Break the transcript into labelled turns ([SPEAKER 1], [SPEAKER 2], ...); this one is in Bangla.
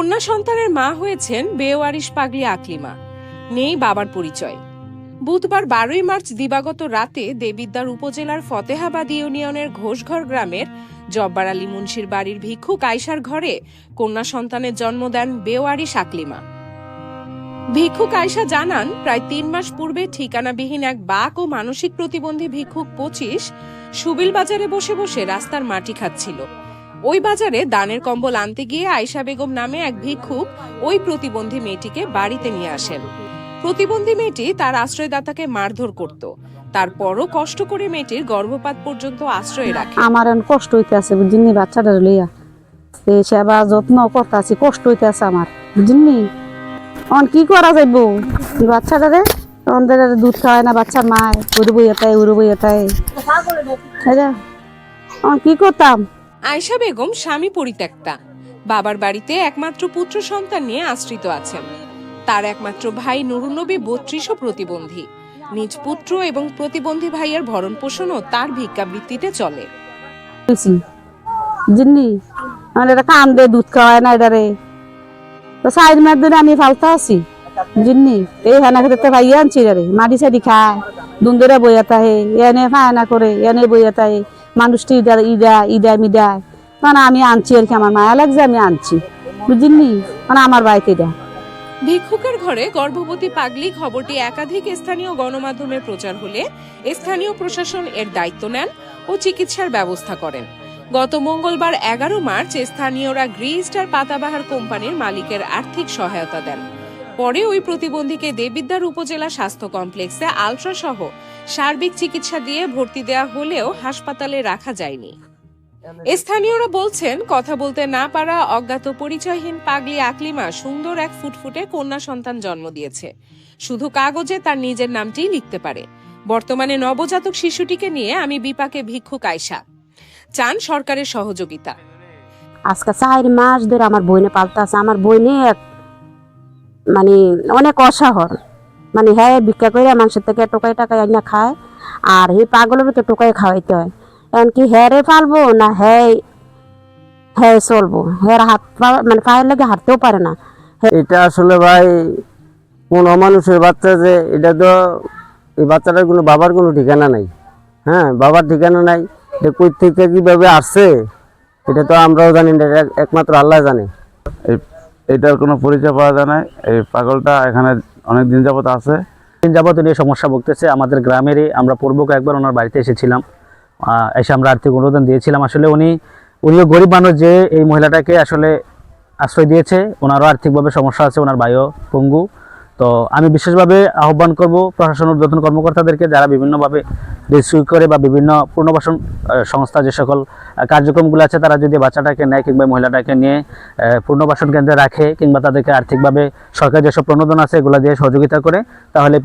[SPEAKER 1] কন্যা সন্তানের মা হয়েছেন বেওয়ারিশ পাগলি আকলিমা। নেই বাবার পরিচয়। বুধবার বারোই মার্চ দিবাগত রাতে দেবিদ্বার উপজেলার ফতেহাবাদ ইউনিয়নের ঘোষঘর গ্রামের জব্বার আলী মুন্সির বাড়ির ভিক্ষুক আয়সার ঘরে কন্যা সন্তানের জন্ম দেন বেওয়ারিশ আকলিমা। ভিক্ষুক আয়সা জানান, প্রায় তিন মাস পূর্বে ঠিকানাবিহীন এক বাক ও মানসিক প্রতিবন্ধী ভিক্ষুক পঁচিশ সুবিল বাজারে বসে বসে রাস্তার মাটি খাচ্ছিল। ওই বাজারে দানের কম্বল আনতে গিয়ে আয়শা বেগম নামে এক ভিক্ষুক ওই প্রতিবন্ধী মেয়েটিকে বাড়িতে নিয়ে আসেন। প্রতিবন্ধী মেয়েটি তার আশ্রয়দাতাকে মারধর করত। তারপরও কষ্ট করে মেয়েটির গর্ভপাত পর্যন্ত আশ্রয় রাখে।
[SPEAKER 2] আমার কষ্ট হইতে আছে বুঝিনি বাচ্চাটা লইয়া। সেবা যত্ন করতে আছি কষ্ট হইতে আছে আমার বুঝিনি অন কি করা যাইব? বাচ্চাটারে আর দুধ খাওয়ায় না, বাচ্চার মায় উড়ে বইয়ে তাই তাই অন কি করতাম?
[SPEAKER 1] আয়শা বেগম স্বামী পরিত্যক্তা। বাবার বাড়িতে একমাত্র পুত্র সন্তান নিয়ে আশ্রিত আছেন। তার একমাত্র ভাই নুরুন্নবী বত্রিশও প্রতিবন্ধী। নিজ পুত্র এবং প্রতিবন্ধী ভাইয়ের ভরণ পোষণও তার ভিক্ষাবৃত্তিতে চলে।
[SPEAKER 2] বুঝিনি আমার এটা কাম দে দুধ খাওয়ায় না এটারে তো সাইড মার ধরে আমি ফালতা আছি। বুঝিনি এই হানা খেতে ভাইয়া আনছি রে। মাটি সাদি খায় দুন্দরে বইয়া তাহে এনে ফায়না করে, এনে বইয়া তাহে মানুষটি ইদা ইদা ইদা মিদায় মানে আমি আনছি আর কি, আমার মায়া লাগছে, আমি আনছি। বুঝিনি মানে আমার বাড়িতে এটা।
[SPEAKER 1] ভিক্ষুকের ঘরে গর্ভবতী পাগলি খবরটি একাধিক স্থানীয় গণমাধ্যমে প্রচার হলে স্থানীয় প্রশাসন এর দায়িত্ব নেন ও চিকিৎসার ব্যবস্থা করেন। গত মঙ্গলবার এগারো মার্চ স্থানীয়রা গ্রি স্টার পাতাবাহার কোম্পানির মালিকের আর্থিক সহায়তা দেন। পরে ওই প্রতিবন্ধীকে দেবিদ্বার উপজেলা স্বাস্থ্য কমপ্লেক্সে আলট্রা সহ সার্বিক চিকিৎসা দিয়ে ভর্তি দেওয়া হলেও হাসপাতালে রাখা যায়নি। স্থানীয়রা বলছেন, কথা বলতে না পারা অজ্ঞাত পরিচয়হীন পাগলি আকলিমা সুন্দর এক ফুটফুটে কন্যা সন্তান জন্ম দিয়েছে। শুধু কাগজে তার নিজের নামটিই লিখতে পারে। বর্তমানে নবজাতক শিশুটিকে নিয়ে আমি বিপাকে ভিক্ষুক আয়সা চান সরকারের সহযোগিতা।
[SPEAKER 2] আজকে চার মাস ধরে আমার বইনে পালতা আছে। আমার বইনে এক মানে অনেক অসাহর মানে হ্যাঁ ভিক্ষা করে মানুষের থেকে টোকাই টাকাই আইনা খায় আর এই পাগলের তো টোকাই খাওয়াইতে হয়। এমনকি হ্যাঁ রে পালবো না হ্যাঁ হ্যাঁ চলবো? হ্যাঁ হাত পা- মানে পায়ের লেগে হাঁটতেও পারে না।
[SPEAKER 3] এটা আসলে ভাই কোন অমানুষের বাচ্চা যে এটা তো এই বাচ্চাটার কোনো বাবার কোনো ঠিকানা নাই। হ্যাঁ বাবার ঠিকানা নাই এটা কই থেকে কীভাবে আসছে? এটা তো আমরাও জানি না এটা একমাত্র আল্লাহ জানে।
[SPEAKER 4] এই এটার কোনো পরিচয় পাওয়া যায় না এই পাগলটা এখানে অনেক দিন যাবত আছে।
[SPEAKER 5] দিন যাবত নিয়ে সমস্যা ভুগতেছে, আমাদের গ্রামেরই। আমরা পূর্বক একবার ওনার বাড়িতে এসেছিলাম। এসে আমরা আর্থিক অনুদান দিয়েছিলাম। আসলে উনি, উনিও গরিব মানুষ যে এই মহিলাটাকে আসলে আশ্রয় দিয়েছে। ওনারও আর্থিকভাবে সমস্যা আছে, ওনার ভাইও পঙ্গু। তো আমি বিশেষভাবে আহ্বান করব প্রশাসন উদ্বোধন কর্মকর্তাদেরকে যারা বিভিন্নভাবে রেজিস্ট্রি করে বা বিভিন্ন পুনর্বাসন সংস্থা যে সকল কার্যক্রমগুলো আছে, তারা যদি বাচ্চাটাকে নেয় কিংবা মহিলাটাকে নিয়ে পুনর্বাসন কেন্দ্রে রাখে কিংবা তাদেরকে আর্থিকভাবে সরকার যেসব প্রণোদন আছে, এগুলো দিয়ে সহযোগিতা করে, তাহলে